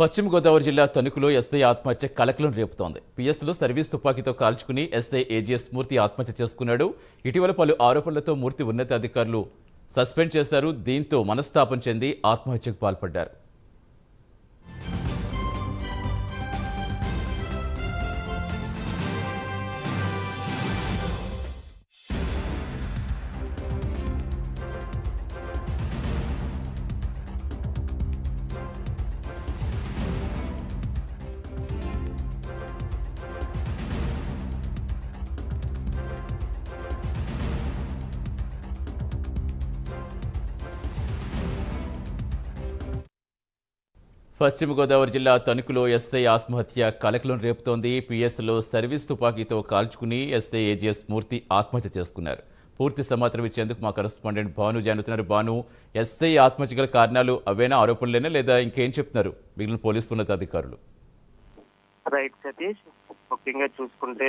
పశ్చిమ గోదావరి జిల్లా తణుకులో ఎస్ఐ ఆత్మహత్య కలకలం రేపుతోంది. పిఎస్లో సర్వీస్ తుపాకీతో కాల్చుకుని ఎస్ఐ ఏజీఎస్ మూర్తి ఆత్మహత్య చేసుకున్నాడు. ఇటీవల పలు ఆరోపణలతో మూర్తి ఉన్నతాధికారులు సస్పెండ్ చేశారు. దీంతో మనస్తాపం చెంది ఆత్మహత్యకు పాల్పడ్డారు. పశ్చిమ గోదావరి జిల్లా తణుకులో ఎస్ఐ ఆత్మహత్య కలకలం రేపుతోంది. పిఎస్లో సర్వీస్ తుపాకీతో కాల్చుకుని ఎస్ఐ ఏజీఎస్ మూర్తి ఆత్మహత్య చేసుకున్నారు. పూర్తి సమాచారం ఇచ్చేందుకు మా కరెస్పాండెంట్ భాను జానుతున్నారు భాను ఎస్ఐ ఆత్మహత్య గల కారణాలు అవేనా ఆరోపణలేనా లేదా ఇంకేం చెప్తున్నారు? మిగిలిన పోలీసు ఉన్నతాధికారులు. రైట్ సతీష్ ముఖ్యంగా చూసుకుంటే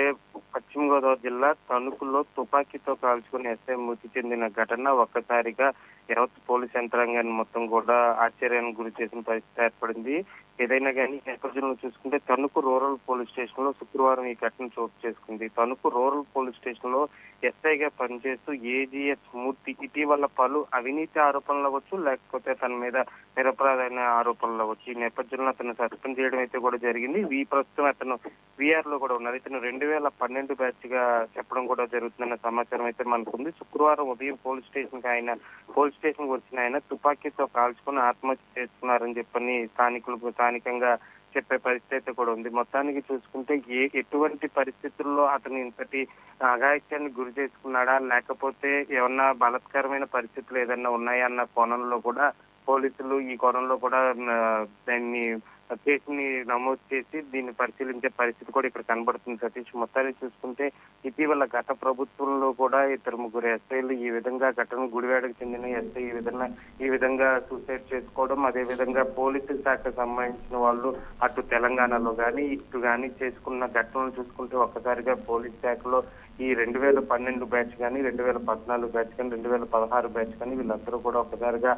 పశ్చిమ గోదావరి జిల్లా తణుకులో తుపాకీతో కాల్చుకుని ఎస్ఐ మృతి చెందిన ఘటన ఒక్కసారిగా యావత్ పోలీస్ యంత్రాంగాన్ని మొత్తం కూడా ఆశ్చర్యానికి గురి చేసిన పరిస్థితి ఏర్పడింది. ఏదైనా కానీ నేపథ్యంలో చూసుకుంటే తణుకు రూరల్ పోలీస్ స్టేషన్లో శుక్రవారం ఈ ఘటన చోటు చేసుకుంది. తణుకు రూరల్ పోలీస్ స్టేషన్లో ఎస్ఐగా పనిచేస్తూ ఏజీఎస్ మూర్తి ఇటీవల పలు అవినీతి ఆరోపణలు అవ్వచ్చు లేకపోతే తన మీద నిరపరాధైన ఆరోపణలు అవ్వచ్చు. ఈ నేపథ్యంలో అతను సస్పెండ్ చేయడం అయితే కూడా జరిగింది. ఈ ప్రస్తుతం అతను విఆర్లో కూడా ఉన్నారు ఇతను రెండు వేల పన్నెండు డిస్పాచ్గా చెప్పడం కూడా జరుగుతుందన్న సమాచారం అయితే మనకుంది. శుక్రవారం ఉదయం పోలీస్ స్టేషన్కి ఆయన పోలీస్ స్టేషన్కి వచ్చిన ఆయన తుపాకీతో కాల్చుకుని ఆత్మహత్య చేసుకున్నారని చెప్పని స్థానికులకు స్థానికంగా చెప్పే పరిస్థితి అయితే కూడా ఉంది. మొత్తానికి చూసుకుంటే ఏ ఎటువంటి పరిస్థితుల్లో అతను ఇంతటి అఘాయిత్యాన్ని గురి చేసుకున్నాడా? లేకపోతే ఏమన్నా బలత్కరమైన పరిస్థితులు ఏదన్నా ఉన్నాయా? అన్న కోణంలో కూడా పోలీసులు ఈ కోణంలో కూడా దాన్ని దాన్ని కేసుని నమోదు చేసి దీన్ని పరిశీలించే పరిస్థితి కూడా ఇక్కడ కనబడుతుంది సతీష్. మొత్తాన్ని చూసుకుంటే ఇటీవల గత ప్రభుత్వంలో కూడా ఇద్దరు ముగ్గురు ఎస్ఐలు ఈ విధంగా ఘటన గుడివాడకు చెందిన ఎస్ఐ ఈ విధంగా ఈ విధంగా సూసైడ్ చేసుకోవడం అదే విధంగా పోలీసు శాఖకు సంబంధించిన వాళ్ళు అటు తెలంగాణలో కానీ ఇటు కానీ చేసుకున్న ఘటనలు చూసుకుంటే ఒక్కసారిగా పోలీస్ శాఖలో ఈ రెండు వేల పన్నెండు బ్యాచ్ కానీ రెండు వేల పద్నాలుగు బ్యాచ్ కానీ రెండు వేల పదహారు బ్యాచ్ కానీ వీళ్ళందరూ కూడా ఒక్కసారిగా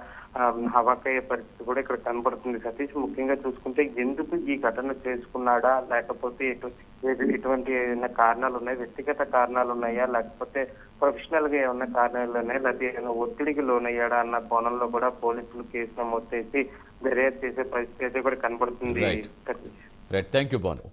హవాకయ్యే పరిస్థితి కూడా ఇక్కడ కనబడుతుంది సతీష్. ముఖ్యంగా చూసుకుంటే ఎందుకు ఈ ఘటన చేసుకున్నాడా? లేకపోతే ఎటు ఎటు- ఎటువంటి ఏమైనా కారణాలు ఉన్నాయి వ్యక్తిగత కారణాలు ఉన్నాయా లేకపోతే ప్రొఫెషనల్గా ఏమైనా కారణాలు ఉన్నాయా లేకపోతే ఏమైనా ఒత్తిడికి లోనయ్యాడా అన్న కోణంలో కూడా పోలీసులు కేసు నమోదు చేసి దర్యాప్తు చేసే పరిస్థితి అయితే కూడా కనబడుతుంది. Right thank you Bhanu